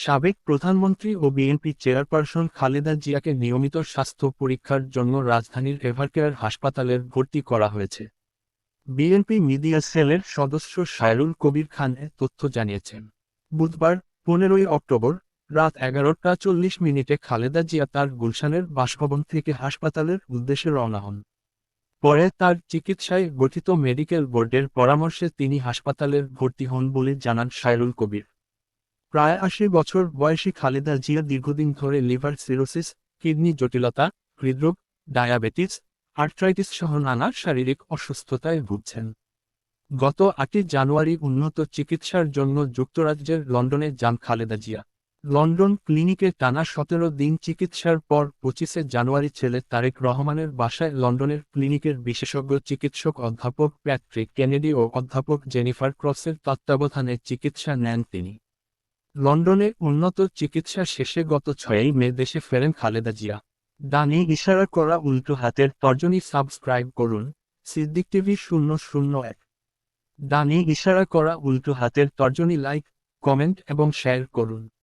সাবেক প্রধানমন্ত্রী ও BNP chairperson Khaleda জিয়াকে নিয়মিত স্বাস্থ্য পরীক্ষার জন্য রাজধানীর এভারকেয়ার হাসপাতালের ভর্তি করা হয়েছে। বিএনপি মিডিয়া সেলের সদস্য সায়রুল কবির খান এ তথ্য জানিয়েছেন। বুধবার, পনেরোই অক্টোবর, রাত এগারোটা চল্লিশ মিনিটে খালেদা জিয়া তার গুলশানের বাসভবন থেকে হাসপাতালের উদ্দেশ্যে রওনা হন। পরে তার চিকিৎসায় গঠিত মেডিকেল বোর্ডের পরামর্শে তিনি হাসপাতালের ভর্তি হন বলে জানান সায়রুল কবির। প্রায় আশি বছর বয়সী খালেদা জিয়া দীর্ঘদিন ধরে লিভার সিরোসিস, কিডনি জটিলতা, হৃদরোগ, ডায়াবেটিস, আর্থ্রাইটিস সহ নানা শারীরিক অসুস্থতায় ভুগছেন। গত আটই জানুয়ারি উন্নত চিকিৎসার জন্য যুক্তরাজ্যের লন্ডনে যান খালেদা জিয়া। লন্ডন ক্লিনিকে টানা সতেরো দিন চিকিৎসার পর পঁচিশে জানুয়ারি ছেলে তারেক রহমানের বাসায় লন্ডনের ক্লিনিকের বিশেষজ্ঞ চিকিৎসক অধ্যাপক প্যাট্রিক কেনেডি ও অধ্যাপক জেনিফার ক্রসের তত্ত্বাবধানে চিকিৎসা নেন তিনি। লন্ডনে উন্নত চিকিৎসা শেষে গত ছয়ই মে দেশে ফেরেন খালেদা জিয়া। ডানে ইশারা করা উল্টো হাতের তর্জনী সাবস্ক্রাইব করুন, সিদ্দিক টিভি শূন্য শূন্য এক। ডানে ইশারা করা উল্টো হাতের তর্জনী লাইক, কমেন্ট এবং শেয়ার করুন।